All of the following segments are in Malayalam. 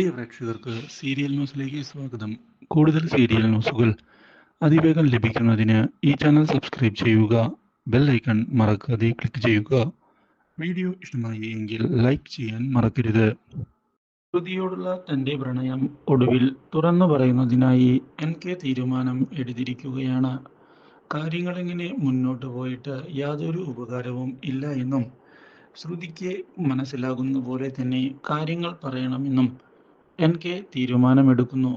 പ്രിയ പ്രേക്ഷകർക്ക് സീരിയൽ ന്യൂസിലേക്ക് സ്വാഗതം. കൂടുതൽ സീരിയൽ ന്യൂസുകൾ അതിവേഗം ലഭിക്കുന്നതിന് ഈ ചാനൽ സബ്സ്ക്രൈബ് ചെയ്യുക ബെൽ ഐക്കൺ മറക്കാതെ ക്ലിക്ക് ചെയ്യുക. വീഡിയോ ഇഷ്ടമായി എങ്കിൽ ലൈക്ക് ചെയ്യാൻ മറക്കരുത്. ശ്രുതിയോടുള്ള തന്റെ പ്രണയം ഒടുവിൽ തുറന്നു പറയുന്നതിനായി എൻ കെ തീരുമാനം എടുത്തിരിക്കുകയാണ് കാര്യങ്ങളിങ്ങനെ മുന്നോട്ട് പോയിട്ട് യാതൊരു ഉപകാരവും ഇല്ല എന്നും ശ്രുതിക്ക് മനസ്സിലാകുന്ന പോലെ തന്നെ കാര്യങ്ങൾ പറയണമെന്നും എൻ കെ തീരുമാനമെടുക്കുന്നു.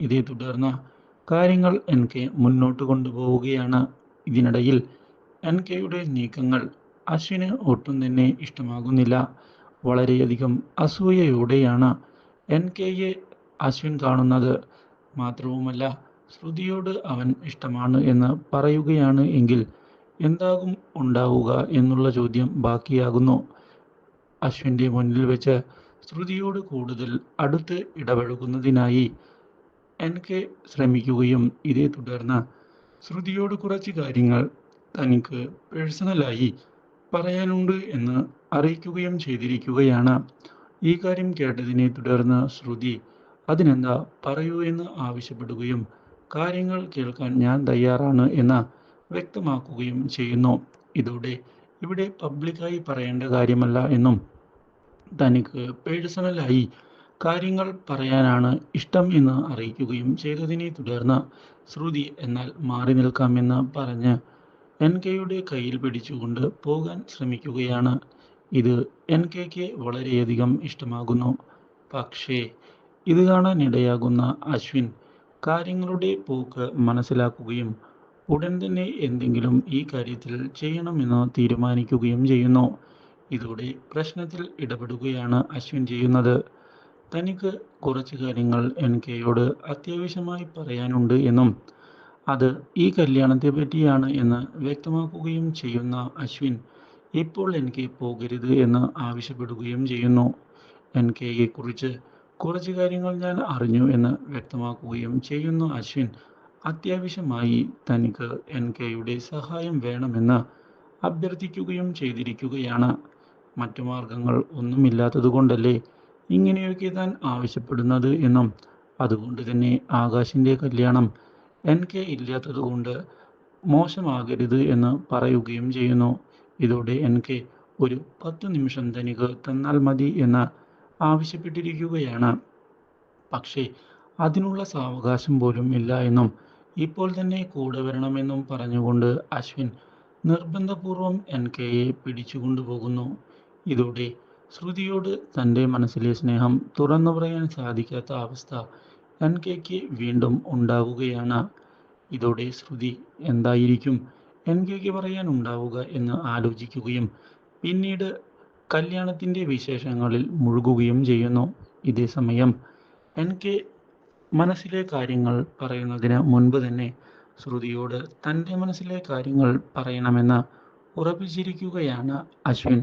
ഇതേ തുടർന്ന് കാര്യങ്ങൾ എൻ കെ മുന്നോട്ട് കൊണ്ടുപോവുകയാണ്. ഇതിനിടയിൽ എൻ കെയുടെ നീക്കങ്ങൾ അശ്വിന് ഒട്ടും തന്നെ ഇഷ്ടമാകുന്നില്ല. വളരെയധികം അസൂയയോടെയാണ് എൻ കെയെ അശ്വിൻ കാണുന്നത്. മാത്രവുമല്ല ശ്രുതിയോട് അവൻ ഇഷ്ടമാണ് എന്ന് പറയുകയാണ് എങ്കിൽ എന്താകും ഉണ്ടാവുക എന്നുള്ള ചോദ്യം ബാക്കിയാകുന്നു. അശ്വിന്റെ മുന്നിൽ വെച്ച് ശ്രുതിയോട് കൂടുതൽ അടുത്ത് ഇടപഴകുന്നതിനായി എൻ കെ ശ്രമിക്കുകയും ഇതേ തുടർന്ന് ശ്രുതിയോട് കുറച്ച് കാര്യങ്ങൾ തനിക്ക് പേഴ്സണലായി പറയാനുണ്ട് എന്ന് അറിയിക്കുകയും ചെയ്തിരിക്കുകയാണ്. ഈ കാര്യം കേട്ടതിനെ തുടർന്ന് ശ്രുതി അതിനെന്താ പറയൂ എന്ന് ആവശ്യപ്പെടുകയും കാര്യങ്ങൾ കേൾക്കാൻ ഞാൻ തയ്യാറാണ് എന്ന് വ്യക്തമാക്കുകയും ചെയ്യുന്നു. ഇതോടെ ഇവിടെ പബ്ലിക്കായി പറയേണ്ട കാര്യമല്ല എന്നും തനിക്ക് പേഴ്സണലായി കാര്യങ്ങൾ പറയാനാണ് ഇഷ്ടം എന്ന് അറിയിക്കുകയും ചെയ്തതിനെ തുടർന്ന് ശ്രുതി എന്നാൽ മാറി നിൽക്കാമെന്ന് പറഞ്ഞ് എൻ കെയുടെ കയ്യിൽ പിടിച്ചുകൊണ്ട് പോകാൻ ശ്രമിക്കുകയാണ്. ഇത് എൻ കെക്ക് വളരെയധികം ഇഷ്ടമാകുന്നു. പക്ഷേ ഇത് കാണാൻ ഇടയാകുന്ന അശ്വിൻ കാര്യങ്ങളുടെ പോക്ക് മനസ്സിലാക്കുകയും ഉടൻ തന്നെ എന്തെങ്കിലും ഈ കാര്യത്തിൽ ചെയ്യണമെന്ന് തീരുമാനിക്കുകയും ചെയ്യുന്നു. ഇതോടെ പ്രശ്നത്തിൽ ഇടപെടുകയാണ് അശ്വിൻ ചെയ്യുന്നത്. തനിക്ക് കുറച്ച് കാര്യങ്ങൾ എൻ കെയോട് അത്യാവശ്യമായി പറയാനുണ്ട് എന്നും അത് ഈ കല്യാണത്തെ പറ്റിയാണ് എന്ന് വ്യക്തമാക്കുകയും ചെയ്യുന്ന അശ്വിൻ ഇപ്പോൾ എനിക്ക് പോകരുത് എന്ന് ആവശ്യപ്പെടുകയും ചെയ്യുന്നു. എൻ കെയെ കുറിച്ച് കുറച്ച് കാര്യങ്ങൾ ഞാൻ അറിഞ്ഞു എന്ന് വ്യക്തമാക്കുകയും ചെയ്യുന്നു അശ്വിൻ അത്യാവശ്യമായി തനിക്ക് എൻ കെയുടെ സഹായം വേണമെന്ന് അഭ്യർത്ഥിക്കുകയും ചെയ്തിരിക്കുകയാണ്. മറ്റു മാർഗങ്ങൾ ഒന്നുമില്ലാത്തത് കൊണ്ടല്ലേ ഇങ്ങനെയൊക്കെ താൻ ആവശ്യപ്പെടുന്നത് എന്നും. അതുകൊണ്ട് തന്നെ ആകാശിന്റെ കല്യാണം എൻ കെ ഇല്ലാത്തത് കൊണ്ട് മോശമാകരുത് എന്ന് പറയുകയും ചെയ്യുന്നു. ഇതോടെ എൻ കെ ഒരു പത്ത് നിമിഷം തനിക്ക് തന്നാൽ മതി എന്ന് ആവശ്യപ്പെട്ടിരിക്കുകയാണ്. പക്ഷേ അതിനുള്ള സാവകാശം പോലും ഇല്ല എന്നും ഇപ്പോൾ തന്നെ കൂടെ വരണമെന്നും പറഞ്ഞുകൊണ്ട് അശ്വിൻ നിർബന്ധപൂർവം എൻ കെയെ പിടിച്ചുകൊണ്ടുപോകുന്നു ഇതോടെ ശ്രുതിയോട് തന്റെ മനസ്സിലെ സ്നേഹം തുറന്നു പറയാൻ സാധിക്കാത്ത അവസ്ഥ എൻ കെക്ക് വീണ്ടും ഉണ്ടാവുകയാണ്. ഇതോടെ ശ്രുതി എന്തായിരിക്കും? എൻ കെക്ക് പറയാൻ ഉണ്ടാവുക എന്ന് ആലോചിക്കുകയും പിന്നീട് കല്യാണത്തിന്റെ വിശേഷങ്ങളിൽ മുഴുകുകയും ചെയ്യുന്നു. ഇതേ സമയം എൻ കെ മനസ്സിലെ കാര്യങ്ങൾ പറയുന്നതിന് മുൻപ് തന്നെ ശ്രുതിയോട് തന്റെ മനസ്സിലെ കാര്യങ്ങൾ പറയണമെന്ന് ഉറപ്പിച്ചിരിക്കുകയാണ് Ashwin.